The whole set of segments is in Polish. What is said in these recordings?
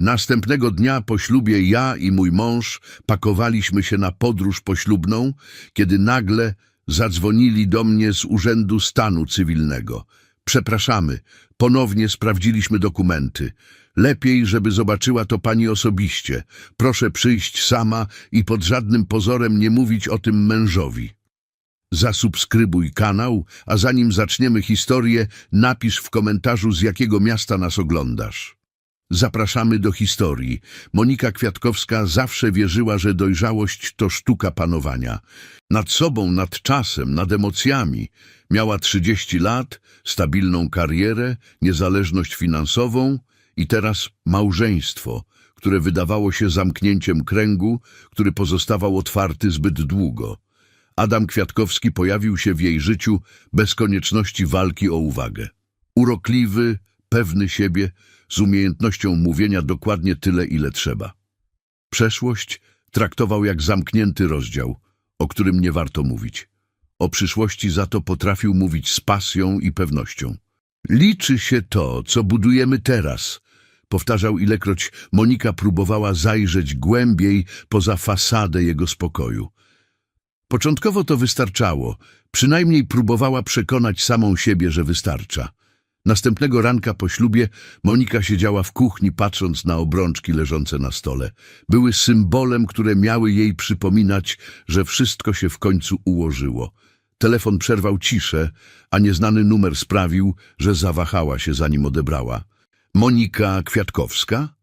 Następnego dnia po ślubie ja i mój mąż pakowaliśmy się na podróż poślubną, kiedy nagle zadzwonili do mnie z Urzędu Stanu Cywilnego. Przepraszamy, ponownie sprawdziliśmy dokumenty. Lepiej, żeby zobaczyła to pani osobiście. Proszę przyjść sama i pod żadnym pozorem nie mówić o tym mężowi. Zasubskrybuj kanał, a zanim zaczniemy historię, napisz w komentarzu z jakiego miasta nas oglądasz. Zapraszamy do historii. Monika Kwiatkowska zawsze wierzyła, że dojrzałość to sztuka panowania. Nad sobą, nad czasem, nad emocjami. Miała 30 lat, stabilną karierę, niezależność finansową i teraz małżeństwo, które wydawało się zamknięciem kręgu, który pozostawał otwarty zbyt długo. Adam Kwiatkowski pojawił się w jej życiu bez konieczności walki o uwagę. Urokliwy, pewny siebie, z umiejętnością mówienia dokładnie tyle, ile trzeba. Przeszłość traktował jak zamknięty rozdział, o którym nie warto mówić. O przyszłości za to potrafił mówić z pasją i pewnością. Liczy się to, co budujemy teraz, powtarzał ilekroć Monika próbowała zajrzeć głębiej poza fasadę jego spokoju. Początkowo to wystarczało, przynajmniej próbowała przekonać samą siebie, że wystarcza. Następnego ranka po ślubie Monika siedziała w kuchni, patrząc na obrączki leżące na stole. Były symbolem, które miały jej przypominać, że wszystko się w końcu ułożyło. Telefon przerwał ciszę, a nieznany numer sprawił, że zawahała się, zanim odebrała. Monika Kwiatkowska?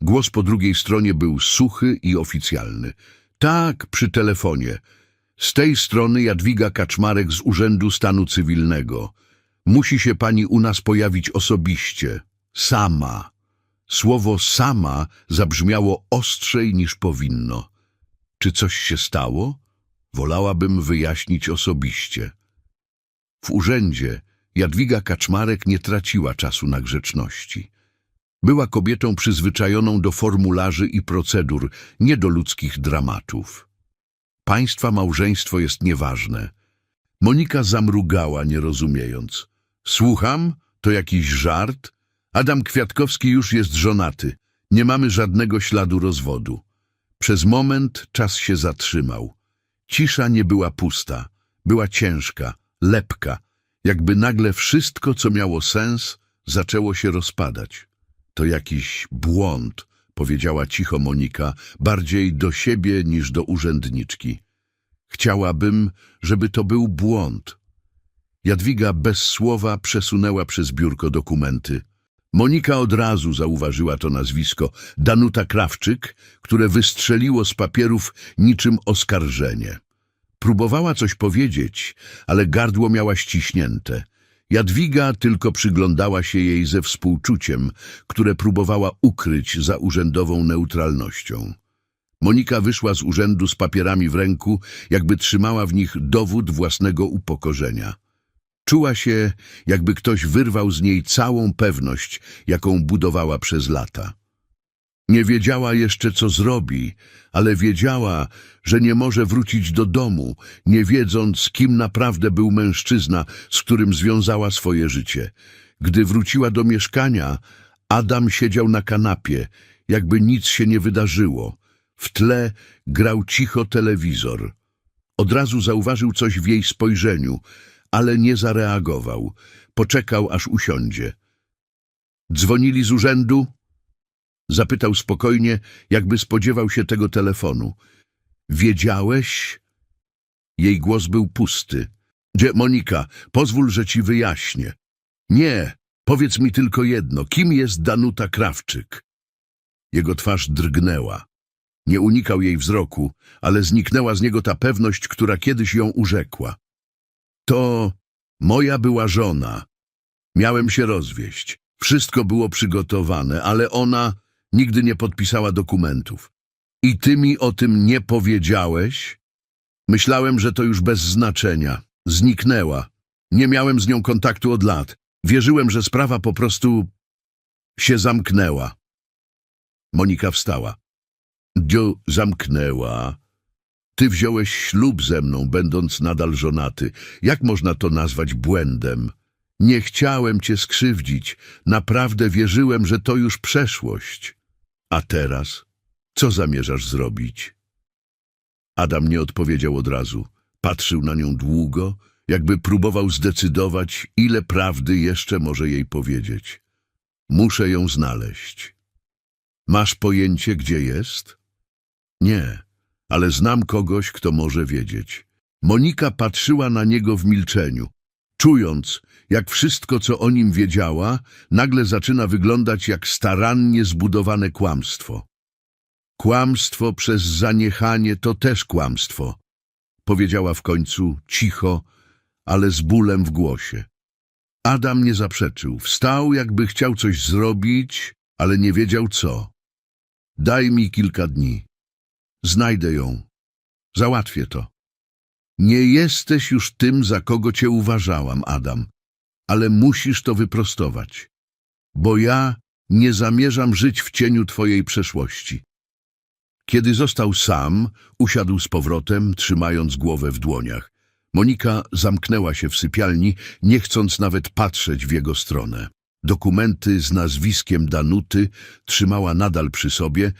Głos po drugiej stronie był suchy i oficjalny. Tak, przy telefonie. Z tej strony Jadwiga Kaczmarek z Urzędu Stanu Cywilnego. Musi się pani u nas pojawić osobiście. Sama. Słowo sama zabrzmiało ostrzej niż powinno. Czy coś się stało? Wolałabym wyjaśnić osobiście. W urzędzie Jadwiga Kaczmarek nie traciła czasu na grzeczności. Była kobietą przyzwyczajoną do formularzy i procedur, nie do ludzkich dramatów. Państwa małżeństwo jest nieważne. Monika zamrugała, nie rozumiejąc. Słucham? To jakiś żart? Adam Kwiatkowski już jest żonaty. Nie mamy żadnego śladu rozwodu. Przez moment czas się zatrzymał. Cisza nie była pusta. Była ciężka, lepka. Jakby nagle wszystko, co miało sens, zaczęło się rozpadać. To jakiś błąd, powiedziała cicho Monika, bardziej do siebie niż do urzędniczki. Chciałabym, żeby to był błąd. Jadwiga bez słowa przesunęła przez biurko dokumenty. Monika od razu zauważyła to nazwisko, Danuta Krawczyk, które wystrzeliło z papierów niczym oskarżenie. Próbowała coś powiedzieć, ale gardło miała ściśnięte. Jadwiga tylko przyglądała się jej ze współczuciem, które próbowała ukryć za urzędową neutralnością. Monika wyszła z urzędu z papierami w ręku, jakby trzymała w nich dowód własnego upokorzenia. Czuła się, jakby ktoś wyrwał z niej całą pewność, jaką budowała przez lata. Nie wiedziała jeszcze, co zrobi, ale wiedziała, że nie może wrócić do domu, nie wiedząc, kim naprawdę był mężczyzna, z którym związała swoje życie. Gdy wróciła do mieszkania, Adam siedział na kanapie, jakby nic się nie wydarzyło. W tle grał cicho telewizor. Od razu zauważył coś w jej spojrzeniu, ale nie zareagował. Poczekał, aż usiądzie. Dzwonili z urzędu? Zapytał spokojnie, jakby spodziewał się tego telefonu. Wiedziałeś? Jej głos był pusty. Gdzie, Monika, pozwól, że ci wyjaśnię. Nie, powiedz mi tylko jedno. Kim jest Danuta Krawczyk? Jego twarz drgnęła. Nie unikał jej wzroku, ale zniknęła z niego ta pewność, która kiedyś ją urzekła. To moja była żona. Miałem się rozwieść. Wszystko było przygotowane, ale ona nigdy nie podpisała dokumentów. I ty mi o tym nie powiedziałeś? Myślałem, że to już bez znaczenia. Zniknęła. Nie miałem z nią kontaktu od lat. Wierzyłem, że sprawa po prostu się zamknęła. Monika wstała. Dio zamknęła. Ty wziąłeś ślub ze mną, będąc nadal żonaty. Jak można to nazwać błędem? Nie chciałem cię skrzywdzić. Naprawdę wierzyłem, że to już przeszłość. A teraz? Co zamierzasz zrobić? Adam nie odpowiedział od razu. Patrzył na nią długo, jakby próbował zdecydować, ile prawdy jeszcze może jej powiedzieć. Muszę ją znaleźć. Masz pojęcie, gdzie jest? Nie, ale znam kogoś, kto może wiedzieć. Monika patrzyła na niego w milczeniu, czując, jak wszystko, co o nim wiedziała, nagle zaczyna wyglądać jak starannie zbudowane kłamstwo. Kłamstwo przez zaniechanie to też kłamstwo, powiedziała w końcu cicho, ale z bólem w głosie. Adam nie zaprzeczył. Wstał, jakby chciał coś zrobić, ale nie wiedział co. Daj mi kilka dni. Znajdę ją. Załatwię to. Nie jesteś już tym, za kogo cię uważałam, Adam, ale musisz to wyprostować, bo ja nie zamierzam żyć w cieniu twojej przeszłości. Kiedy został sam, usiadł z powrotem, trzymając głowę w dłoniach. Monika zamknęła się w sypialni, nie chcąc nawet patrzeć w jego stronę. Dokumenty z nazwiskiem Danuty trzymała nadal przy sobie,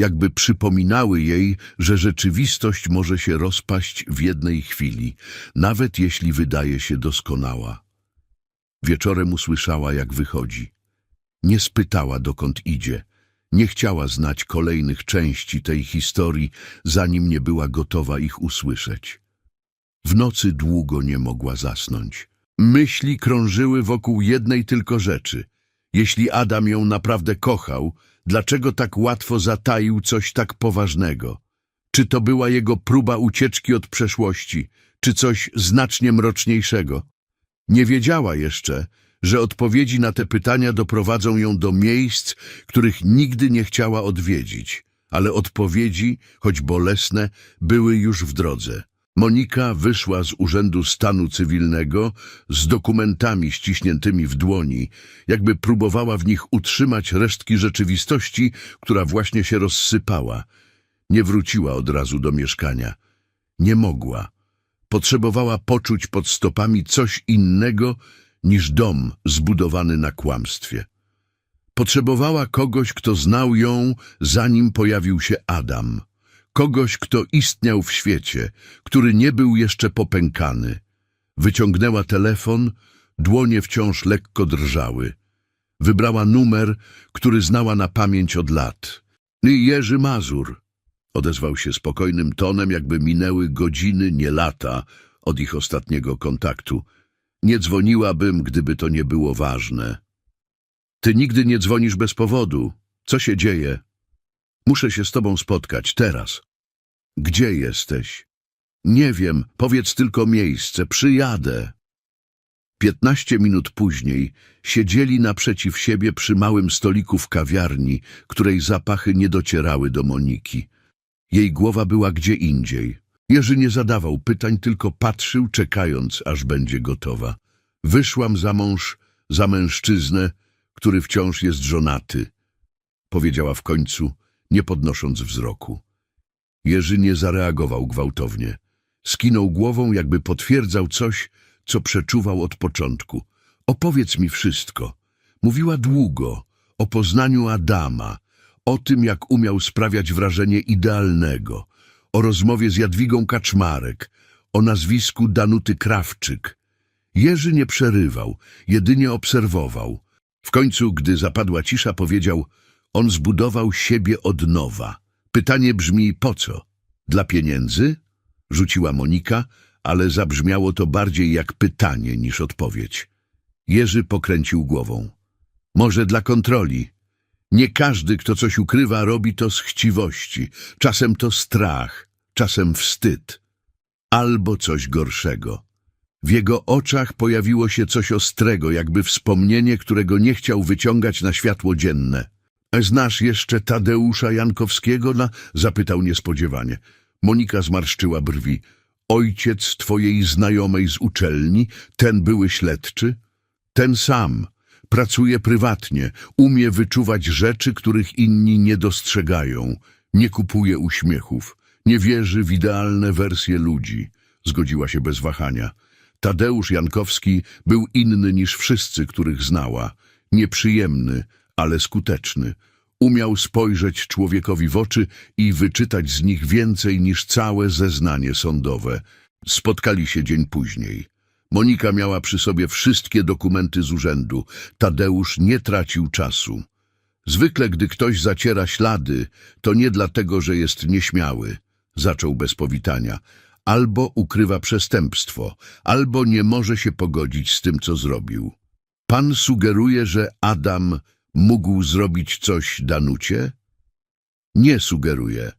jakby przypominały jej, że rzeczywistość może się rozpaść w jednej chwili, nawet jeśli wydaje się doskonała. Wieczorem usłyszała, jak wychodzi. Nie spytała, dokąd idzie. Nie chciała znać kolejnych części tej historii, zanim nie była gotowa ich usłyszeć. W nocy długo nie mogła zasnąć. Myśli krążyły wokół jednej tylko rzeczy. Jeśli Adam ją naprawdę kochał, dlaczego tak łatwo zataił coś tak poważnego? Czy to była jego próba ucieczki od przeszłości, czy coś znacznie mroczniejszego? Nie wiedziała jeszcze, że odpowiedzi na te pytania doprowadzą ją do miejsc, których nigdy nie chciała odwiedzić, ale odpowiedzi, choć bolesne, były już w drodze. Monika wyszła z Urzędu Stanu Cywilnego z dokumentami ściśniętymi w dłoni, jakby próbowała w nich utrzymać resztki rzeczywistości, która właśnie się rozsypała. Nie wróciła od razu do mieszkania. Nie mogła. Potrzebowała poczuć pod stopami coś innego niż dom zbudowany na kłamstwie. Potrzebowała kogoś, kto znał ją, zanim pojawił się Adam. Kogoś, kto istniał w świecie, który nie był jeszcze popękany. Wyciągnęła telefon, dłonie wciąż lekko drżały. Wybrała numer, który znała na pamięć od lat. Jerzy Mazur. Odezwał się spokojnym tonem, jakby minęły godziny, nie lata od ich ostatniego kontaktu. Nie dzwoniłabym, gdyby to nie było ważne. Ty nigdy nie dzwonisz bez powodu. Co się dzieje? Muszę się z tobą spotkać, teraz. Gdzie jesteś? Nie wiem, powiedz tylko miejsce, przyjadę. Piętnaście minut później siedzieli naprzeciw siebie przy małym stoliku w kawiarni, której zapachy nie docierały do Moniki. Jej głowa była gdzie indziej. Jerzy nie zadawał pytań, tylko patrzył, czekając, aż będzie gotowa. Wyszłam za mąż, za mężczyznę, który wciąż jest żonaty, powiedziała w końcu, nie podnosząc wzroku. Jerzy nie zareagował gwałtownie. Skinął głową, jakby potwierdzał coś, co przeczuwał od początku. Opowiedz mi wszystko. Mówiła długo, o poznaniu Adama, o tym, jak umiał sprawiać wrażenie idealnego, o rozmowie z Jadwigą Kaczmarek, o nazwisku Danuty Krawczyk. Jerzy nie przerywał, jedynie obserwował. W końcu, gdy zapadła cisza, powiedział, on zbudował siebie od nowa. Pytanie brzmi, po co? Dla pieniędzy? Rzuciła Monika, ale zabrzmiało to bardziej jak pytanie niż odpowiedź. Jerzy pokręcił głową. Może dla kontroli. Nie każdy, kto coś ukrywa, robi to z chciwości. Czasem to strach, czasem wstyd. Albo coś gorszego. W jego oczach pojawiło się coś ostrego, jakby wspomnienie, którego nie chciał wyciągać na światło dzienne. Znasz jeszcze Tadeusza Jankowskiego? Na... Zapytał niespodziewanie. Monika zmarszczyła brwi. Ojciec twojej znajomej z uczelni, ten były śledczy? Ten sam. Pracuje prywatnie, umie wyczuwać rzeczy, których inni nie dostrzegają. Nie kupuje uśmiechów. Nie wierzy w idealne wersje ludzi. Zgodziła się bez wahania. Tadeusz Jankowski był inny niż wszyscy, których znała. Nieprzyjemny, ale skuteczny. Umiał spojrzeć człowiekowi w oczy i wyczytać z nich więcej niż całe zeznanie sądowe. Spotkali się dzień później. Monika miała przy sobie wszystkie dokumenty z urzędu. Tadeusz nie tracił czasu. Zwykle, gdy ktoś zaciera ślady, to nie dlatego, że jest nieśmiały, zaczął bez powitania. Albo ukrywa przestępstwo, albo nie może się pogodzić z tym, co zrobił. Pan sugeruje, że Adam mógł zrobić coś Danucie? Nie sugeruje.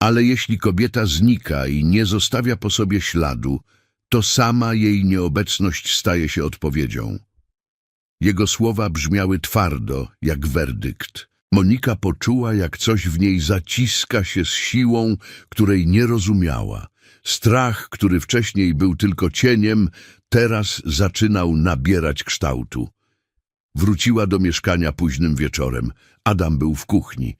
Ale jeśli kobieta znika i nie zostawia po sobie śladu, to sama jej nieobecność staje się odpowiedzią. Jego słowa brzmiały twardo, jak werdykt. Monika poczuła, jak coś w niej zaciska się z siłą, której nie rozumiała. Strach, który wcześniej był tylko cieniem, teraz zaczynał nabierać kształtu. Wróciła do mieszkania późnym wieczorem. Adam był w kuchni.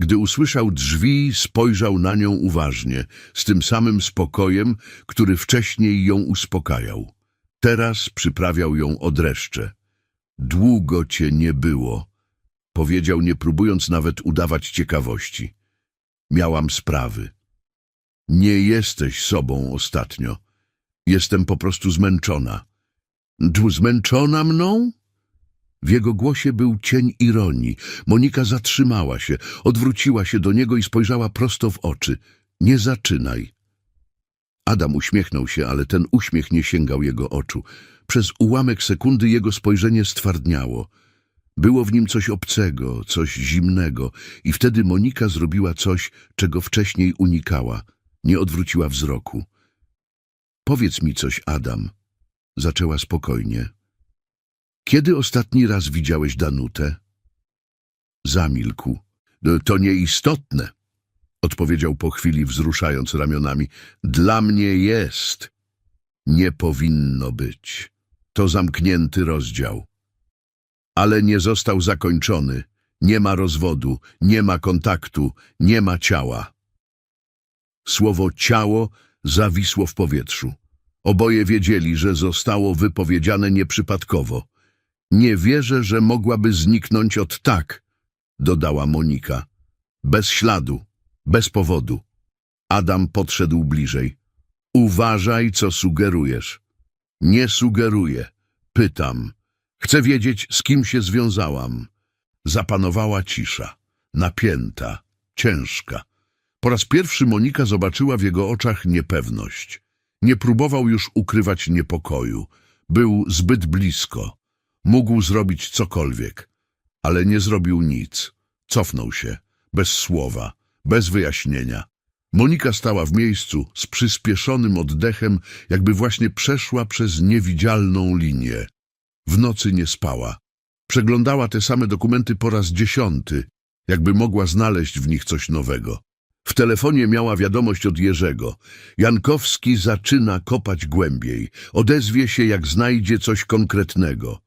Gdy usłyszał drzwi, spojrzał na nią uważnie, z tym samym spokojem, który wcześniej ją uspokajał. Teraz przyprawiał ją o dreszcze. Długo cię nie było, powiedział, nie próbując nawet udawać ciekawości. Miałam sprawy. Nie jesteś sobą ostatnio. Jestem po prostu zmęczona. Tu zmęczona mną? W jego głosie był cień ironii. Monika zatrzymała się, odwróciła się do niego i spojrzała prosto w oczy. Nie zaczynaj. Adam uśmiechnął się, ale ten uśmiech nie sięgał jego oczu. Przez ułamek sekundy jego spojrzenie stwardniało. Było w nim coś obcego, coś zimnego i wtedy Monika zrobiła coś, czego wcześniej unikała. Nie odwróciła wzroku. Powiedz mi coś, Adam. Zaczęła spokojnie. Kiedy ostatni raz widziałeś Danutę? Zamilkł. "No, To nieistotne, odpowiedział po chwili, wzruszając ramionami. Dla mnie jest. Nie powinno być. To zamknięty rozdział. Ale nie został zakończony. Nie ma rozwodu, nie ma kontaktu, nie ma ciała. Słowo ciało zawisło w powietrzu. Oboje wiedzieli, że zostało wypowiedziane nieprzypadkowo. Nie wierzę, że mogłaby zniknąć od tak, dodała Monika. Bez śladu, bez powodu. Adam podszedł bliżej. Uważaj, co sugerujesz. Nie sugeruję. Pytam. Chcę wiedzieć, z kim się związałam. Zapanowała cisza. Napięta, ciężka. Po raz pierwszy Monika zobaczyła w jego oczach niepewność. Nie próbował już ukrywać niepokoju. Był zbyt blisko. Mógł zrobić cokolwiek, ale nie zrobił nic. Cofnął się, bez słowa, bez wyjaśnienia. Monika stała w miejscu z przyspieszonym oddechem, jakby właśnie przeszła przez niewidzialną linię. W nocy nie spała. Przeglądała te same dokumenty po raz dziesiąty, jakby mogła znaleźć w nich coś nowego. W telefonie miała wiadomość od Jerzego. Jankowski zaczyna kopać głębiej. Odezwie się, jak znajdzie coś konkretnego.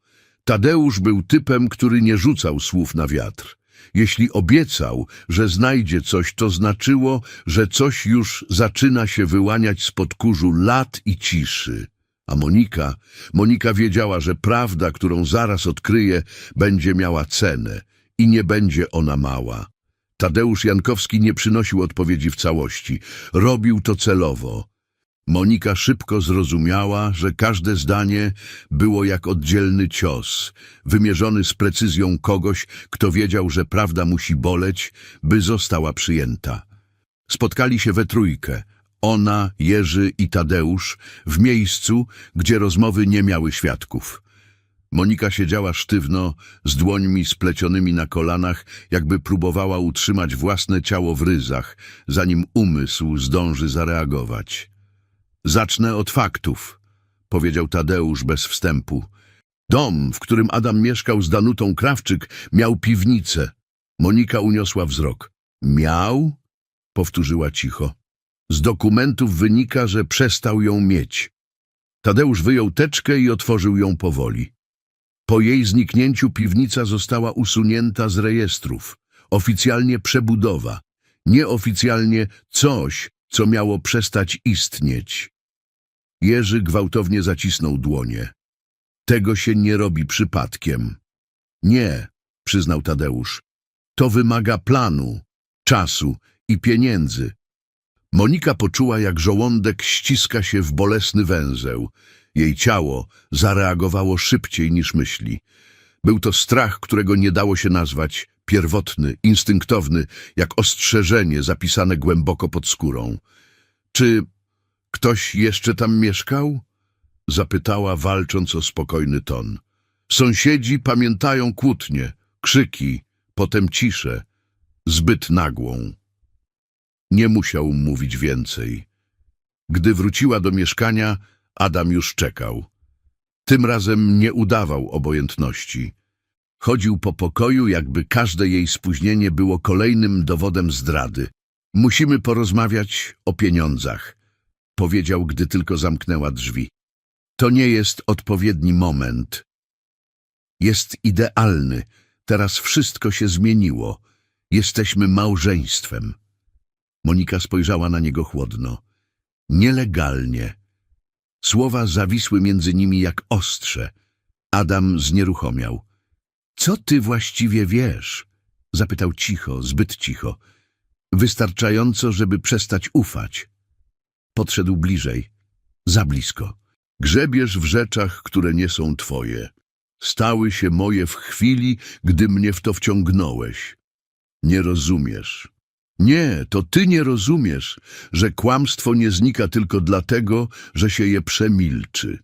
Tadeusz był typem, który nie rzucał słów na wiatr. Jeśli obiecał, że znajdzie coś, to znaczyło, że coś już zaczyna się wyłaniać spod kurzu lat i ciszy. A Monika, Monika wiedziała, że prawda, którą zaraz odkryje, będzie miała cenę i nie będzie ona mała. Tadeusz Jankowski nie przynosił odpowiedzi w całości. Robił to celowo. Monika szybko zrozumiała, że każde zdanie było jak oddzielny cios, wymierzony z precyzją kogoś, kto wiedział, że prawda musi boleć, by została przyjęta. Spotkali się we trójkę, ona, Jerzy i Tadeusz, w miejscu, gdzie rozmowy nie miały świadków. Monika siedziała sztywno, z dłońmi splecionymi na kolanach, jakby próbowała utrzymać własne ciało w ryzach, zanim umysł zdąży zareagować. Zacznę od faktów, powiedział Tadeusz bez wstępu. Dom, w którym Adam mieszkał z Danutą Krawczyk, miał piwnicę. Monika uniosła wzrok. Miał? Powtórzyła cicho. Z dokumentów wynika, że przestał ją mieć. Tadeusz wyjął teczkę i otworzył ją powoli. Po jej zniknięciu piwnica została usunięta z rejestrów. Oficjalnie przebudowa. Nieoficjalnie coś, co miało przestać istnieć. Jerzy gwałtownie zacisnął dłonie. Tego się nie robi przypadkiem. Nie, przyznał Tadeusz. To wymaga planu, czasu i pieniędzy. Monika poczuła, jak żołądek ściska się w bolesny węzeł. Jej ciało zareagowało szybciej niż myśli. Był to strach, którego nie dało się nazwać, pierwotny, instynktowny, jak ostrzeżenie zapisane głęboko pod skórą. Czy ktoś jeszcze tam mieszkał? Zapytała, walcząc o spokojny ton. Sąsiedzi pamiętają kłótnie, krzyki, potem ciszę, zbyt nagłą. Nie musiał mówić więcej. Gdy wróciła do mieszkania, Adam już czekał. Tym razem nie udawał obojętności. Chodził po pokoju, jakby każde jej spóźnienie było kolejnym dowodem zdrady. Musimy porozmawiać o pieniądzach, powiedział, gdy tylko zamknęła drzwi. To nie jest odpowiedni moment. Jest idealny. Teraz wszystko się zmieniło. Jesteśmy małżeństwem. Monika spojrzała na niego chłodno. Nielegalnie. Słowa zawisły między nimi jak ostrze. Adam znieruchomiał. Co ty właściwie wiesz? Zapytał cicho, zbyt cicho. Wystarczająco, żeby przestać ufać. Podszedł bliżej. Za blisko. Grzebiesz w rzeczach, które nie są twoje. Stały się moje w chwili, gdy mnie w to wciągnąłeś. Nie rozumiesz. Nie, to ty nie rozumiesz, że kłamstwo nie znika tylko dlatego, że się je przemilczy.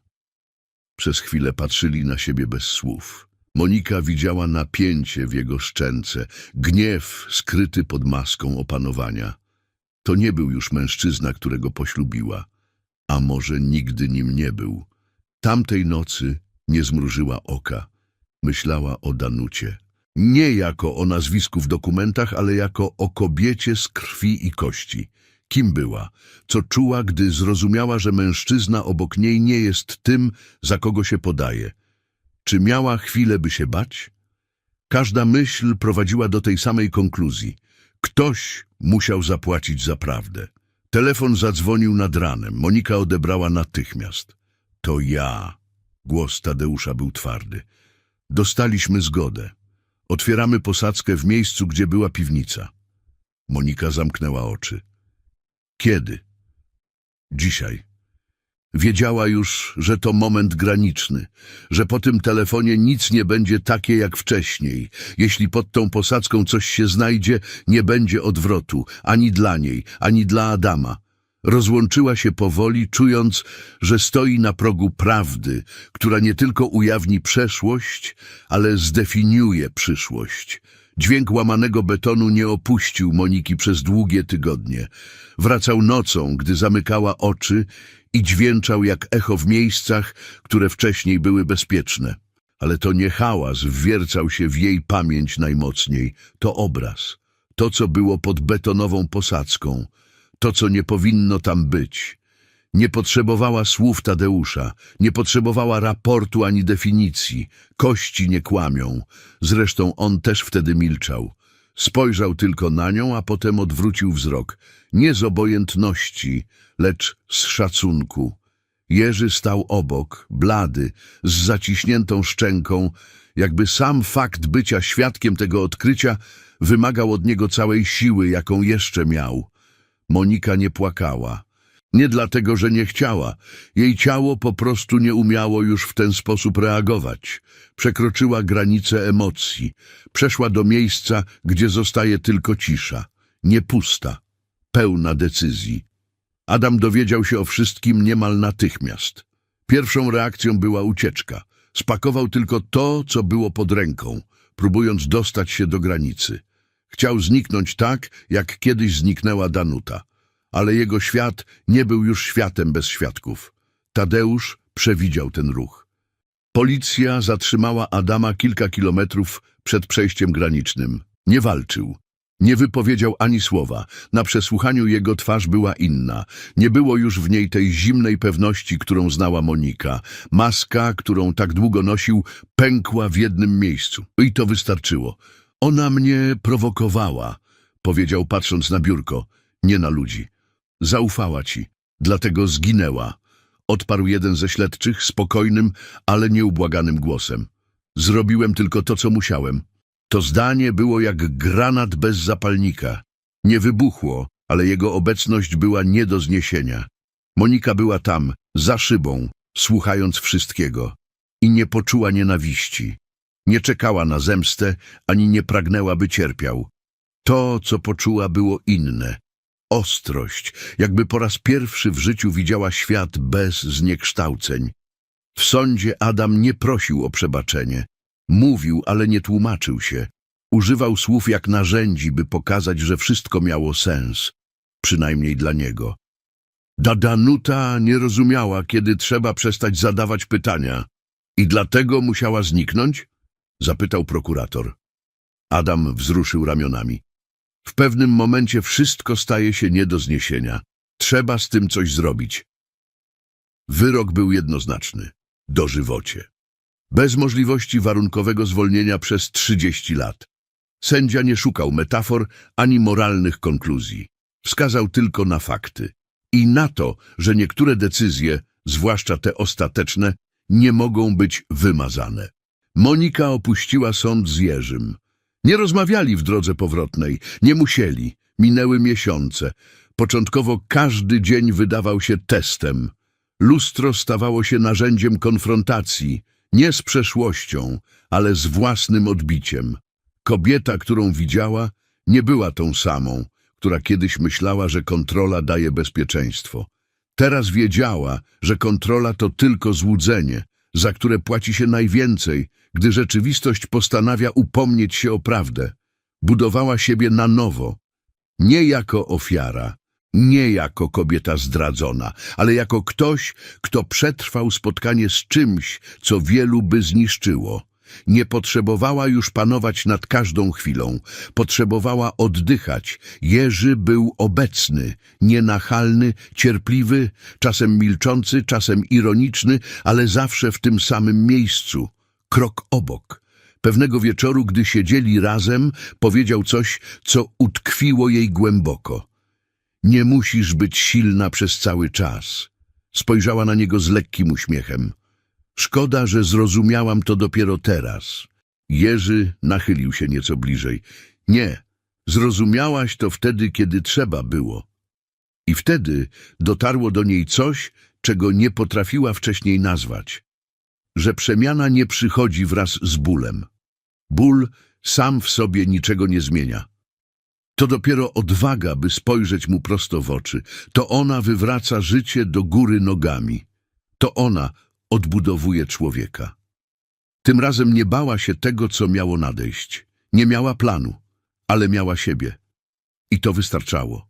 Przez chwilę patrzyli na siebie bez słów. Monika widziała napięcie w jego szczęce, gniew skryty pod maską opanowania. To nie był już mężczyzna, którego poślubiła, a może nigdy nim nie był. Tamtej nocy nie zmrużyła oka. Myślała o Danucie. Nie jako o nazwisku w dokumentach, ale jako o kobiecie z krwi i kości. Kim była? Co czuła, gdy zrozumiała, że mężczyzna obok niej nie jest tym, za kogo się podaje? Czy miała chwilę, by się bać? Każda myśl prowadziła do tej samej konkluzji. Ktoś musiał zapłacić za prawdę. Telefon zadzwonił nad ranem. Monika odebrała natychmiast. To ja. Głos Tadeusza był twardy. Dostaliśmy zgodę. Otwieramy posadzkę w miejscu, gdzie była piwnica. Monika zamknęła oczy. Kiedy? Dzisiaj. Wiedziała już, że to moment graniczny, że po tym telefonie nic nie będzie takie jak wcześniej. Jeśli pod tą posadzką coś się znajdzie, nie będzie odwrotu, ani dla niej, ani dla Adama. Rozłączyła się powoli, czując, że stoi na progu prawdy, która nie tylko ujawni przeszłość, ale zdefiniuje przyszłość. Dźwięk łamanego betonu nie opuścił Moniki przez długie tygodnie. Wracał nocą, gdy zamykała oczy i dźwięczał jak echo w miejscach, które wcześniej były bezpieczne. Ale to nie hałas wwiercał się w jej pamięć najmocniej. To obraz. To, co było pod betonową posadzką. To, co nie powinno tam być. Nie potrzebowała słów Tadeusza, nie potrzebowała raportu ani definicji. Kości nie kłamią. Zresztą on też wtedy milczał. Spojrzał tylko na nią, a potem odwrócił wzrok. Nie z obojętności, lecz z szacunku. Jerzy stał obok, blady, z zaciśniętą szczęką, jakby sam fakt bycia świadkiem tego odkrycia wymagał od niego całej siły, jaką jeszcze miał. Monika nie płakała. Nie dlatego, że nie chciała. Jej ciało po prostu nie umiało już w ten sposób reagować. Przekroczyła granice emocji. Przeszła do miejsca, gdzie zostaje tylko cisza. Nie pusta. Pełna decyzji. Adam dowiedział się o wszystkim niemal natychmiast. Pierwszą reakcją była ucieczka. Spakował tylko to, co było pod ręką, próbując dostać się do granicy. Chciał zniknąć tak, jak kiedyś zniknęła Danuta. Ale jego świat nie był już światem bez świadków. Tadeusz przewidział ten ruch. Policja zatrzymała Adama kilka kilometrów przed przejściem granicznym. Nie walczył. Nie wypowiedział ani słowa. Na przesłuchaniu jego twarz była inna. Nie było już w niej tej zimnej pewności, którą znała Monika. Maska, którą tak długo nosił, pękła w jednym miejscu. I to wystarczyło. Ona mnie prowokowała, powiedział patrząc na biurko, nie na ludzi. Zaufała ci, dlatego zginęła. Odparł jeden ze śledczych spokojnym, ale nieubłaganym głosem. Zrobiłem tylko to, co musiałem. To zdanie było jak granat bez zapalnika. Nie wybuchło, ale jego obecność była nie do zniesienia. Monika była tam, za szybą, słuchając wszystkiego i nie poczuła nienawiści. Nie czekała na zemstę, ani nie pragnęła, by cierpiał. To, co poczuła, było inne. Ostrość, jakby po raz pierwszy w życiu widziała świat bez zniekształceń. W sądzie Adam nie prosił o przebaczenie. Mówił, ale nie tłumaczył się. Używał słów jak narzędzi, by pokazać, że wszystko miało sens. Przynajmniej dla niego. Dadanuta nie rozumiała, kiedy trzeba przestać zadawać pytania. I dlatego musiała zniknąć? Zapytał prokurator. Adam wzruszył ramionami. W pewnym momencie wszystko staje się nie do zniesienia. Trzeba z tym coś zrobić. Wyrok był jednoznaczny. Dożywocie. Bez możliwości warunkowego zwolnienia przez 30 lat. Sędzia nie szukał metafor ani moralnych konkluzji. Wskazał tylko na fakty. I na to, że niektóre decyzje, zwłaszcza te ostateczne, nie mogą być wymazane. Monika opuściła sąd z Jerzym. Nie rozmawiali w drodze powrotnej, nie musieli. Minęły miesiące. Początkowo każdy dzień wydawał się testem. Lustro stawało się narzędziem konfrontacji, nie z przeszłością, ale z własnym odbiciem. Kobieta, którą widziała, nie była tą samą, która kiedyś myślała, że kontrola daje bezpieczeństwo. Teraz wiedziała, że kontrola to tylko złudzenie, za które płaci się najwięcej, gdy rzeczywistość postanawia upomnieć się o prawdę. Budowała siebie na nowo, nie jako ofiara, nie jako kobieta zdradzona, ale jako ktoś, kto przetrwał spotkanie z czymś, co wielu by zniszczyło. Nie potrzebowała już panować nad każdą chwilą, potrzebowała oddychać. Jerzy był obecny, nienachalny, cierpliwy, czasem milczący, czasem ironiczny, ale zawsze w tym samym miejscu, krok obok. Pewnego wieczoru, gdy siedzieli razem, powiedział coś, co utkwiło jej głęboko. Nie musisz być silna przez cały czas. Spojrzała na niego z lekkim uśmiechem. Szkoda, że zrozumiałam to dopiero teraz. Jerzy nachylił się nieco bliżej. Nie, zrozumiałaś to wtedy, kiedy trzeba było. I wtedy dotarło do niej coś, czego nie potrafiła wcześniej nazwać. Że przemiana nie przychodzi wraz z bólem. Ból sam w sobie niczego nie zmienia. To dopiero odwaga, by spojrzeć mu prosto w oczy. To ona wywraca życie do góry nogami. To ona odbudowuje człowieka. Tym razem nie bała się tego, co miało nadejść. Nie miała planu, ale miała siebie. I to wystarczało.